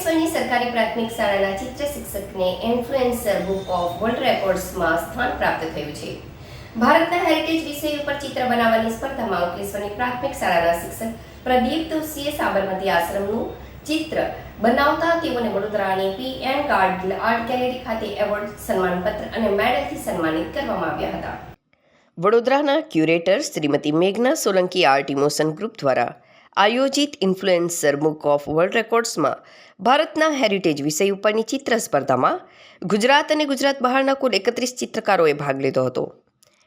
અંકલેશ્વરની સરકારી પ્રાથમિક શાળાના ચિત્ર શિક્ષકને ઇન્ફ્લુએન્સર બુક ઓફ વર્લ્ડ રેકોર્ડ્સમાં સ્થાન પ્રાપ્ત થયું છે. ભારતના હેરિટેજ વિષય ઉપર ચિત્ર બનાવવાની સ્પર્ધામાં અંકલેશ્વરની પ્રાથમિક શાળાના શિક્ષક પ્રદીપ દોશીએ સાબરમતી આશ્રમનું ચિત્ર બનાવતા તેઓને વડોદરાની P N card art gallery ખાતે એવોર્ડ, સન્માનપત્ર અને મેડલથી સન્માનિત કરવામાં આવ્યા હતા. વડોદરાના ક્યુરેટર શ્રીમતી મેઘના સોલંકી આર્ટ ઇમોશન ગ્રુપ દ્વારા આયોજિત ઇન્ફ્લુએન્સર બુક ઓફ વર્લ્ડ રેકોર્ડ્સમાં ભારતના હેરિટેજ વિષય ઉપરની ચિત્ર સ્પર્ધામાં ગુજરાત અને ગુજરાત બહારના કુલ એકત્રીસ ચિત્રકારોએ ભાગ લીધો હતો.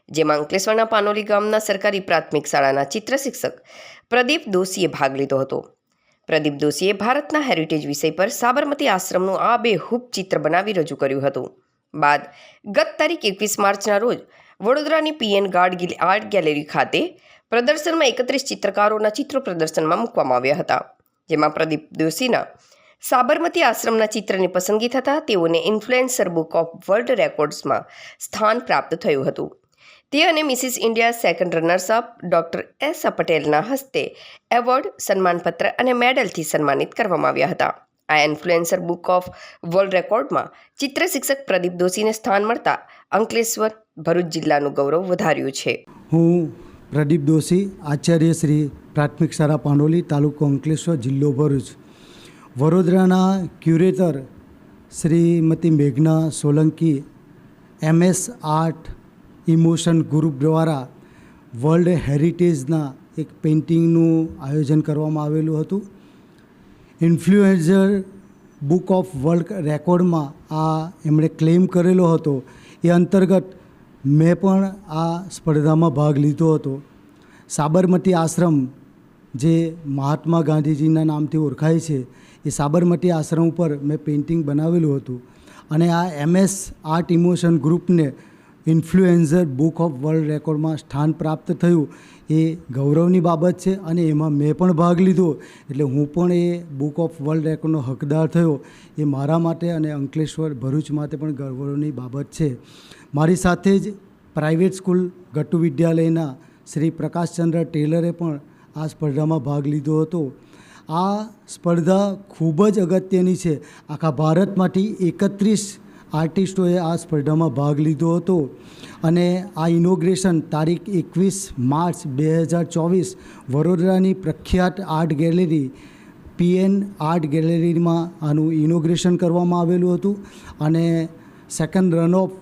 જેમાં અંકલેશ્વરના પાનોલી ગામના સરકારી પ્રાથમિક શાળાના ચિત્ર શિક્ષક પ્રદીપ દોશીએ ભાગ લીધો હતો. પ્રદીપ દોશીએ ભારતના હેરિટેજ વિષય પર સાબરમતી આશ્રમનું આ બેહૂબ ચિત્ર બનાવી રજૂ કર્યું હતું. બાદ ગત તારીખ એકવીસ માર્ચના રોજ વડોદરાની પીએન ગાર્ડ આર્ટ ગેલેરી ખાતે પ્રદર્શનમાં એકત્રીસ ચિત્રકારોના ચિત્રો પ્રદર્શનમાં મૂકવામાં આવ્યા હતા. જેમાં પ્રદીપ દોશીના સાબરમતી આશ્રમના ચિત્રની પસંદગી થતાં તેઓને ઇન્ફ્લુએન્સર બુક ઓફ વર્લ્ડ રેકોર્ડ્સમાં સ્થાન પ્રાપ્ત થયું હતું. તે અને Mrs India second runners up doctor S પટેલના હસ્તે એવોર્ડ, સન્માનપત્ર અને મેડલથી સન્માનિત કરવામાં આવ્યા હતા. આ ઇન્ફ્લુએન્સર બુક ઓફ વર્લ્ડ રેકોર્ડમાં ચિત્ર શિક્ષક પ્રદીપ દોશીને સ્થાન મળતા અંકલેશ્વર, ભરૂચ જિલ્લાનું ગૌરવ વધાર્યું છે. હું પ્રદીપ દોશી, આચાર્ય શ્રી પ્રાથમિક શાળા પાંડોલી, તાલુકો અંકલેશ્વર, જિલ્લો ભરૂચ. વડોદરાના curator Shrimati મેઘના Solanki, MS art emotion group દ્વારા વર્લ્ડ હેરિટેજના એક પેઇન્ટિંગનું આયોજન કરવામાં આવેલું હતું. ઇન્ફ્લુએન્ઝર બુક ઓફ વર્લ્ડ રેકોર્ડમાં આ એમણે ક્લેમ કરેલો હતો. એ અંતર્ગત મેં પણ આ સ્પર્ધામાં ભાગ લીધો હતો. સાબરમતી આશ્રમ, જે મહાત્મા ગાંધીજીના નામથી ઓળખાય છે, એ સાબરમતી આશ્રમ ઉપર મેં પેઇન્ટિંગ બનાવેલું હતું. અને આ એમએસ આર્ટ ઇમોશન ગ્રુપને ઇન્ફ્લુએન્ઝર બુક ઓફ વર્લ્ડ રેકોર્ડમાં સ્થાન પ્રાપ્ત થયું. એ ગૌરવની બાબત છે અને એમાં મેં પણ ભાગ લીધો. એટલે હું પણ એ બુક ઓફ વર્લ્ડ રેકોર્ડનો હકદાર થયો. એ મારા માટે અને અંકલેશ્વર ભરૂચ માટે પણ ગૌરવની બાબત છે. મારી સાથે જ પ્રાઇવેટ સ્કૂલ ગટ્ટુ વિદ્યાલયના શ્રી પ્રકાશચંદ્ર ટેલરે પણ આ સ્પર્ધામાં ભાગ લીધો હતો. આ સ્પર્ધા ખૂબ જ અગત્યની છે. આખા ભારતમાંથી એકત્રીસ આર્ટિસ્ટોએ આ સ્પર્ધામાં ભાગ લીધો હતો અને આ ઇનોગ્રેશન તારીખ એકવીસ માર્ચ બે હજાર ચોવીસ વડોદરાની પ્રખ્યાત આર્ટ ગેલેરી, પીએન આર્ટ ગેલેરીમાં આનું ઇનોગ્રેશન કરવામાં આવેલું હતું અને second run of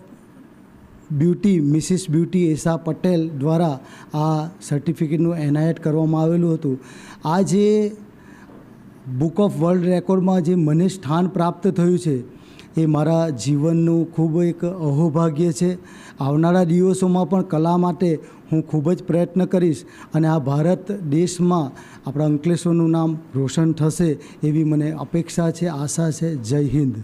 beauty Mrs beauty Esha Patel દ્વારા આ સર્ટિફિકેટનું એનાયત કરવામાં આવેલું હતું. આ જે બુક ઓફ વર્લ્ડ રેકોર્ડમાં જે મને સ્થાન પ્રાપ્ત થયું છે એ મારા જીવનનું ખૂબ એક અહોભાગ્ય છે. આવનારા દિવસોમાં પણ કલા માટે હું ખૂબ જ પ્રયત્ન કરીશ અને આ ભારત દેશમાં આપણા અંકલેશ્વરનું નામ રોશન થશે એવી મને અપેક્ષા છે, આશા છે. જય હિન્દ.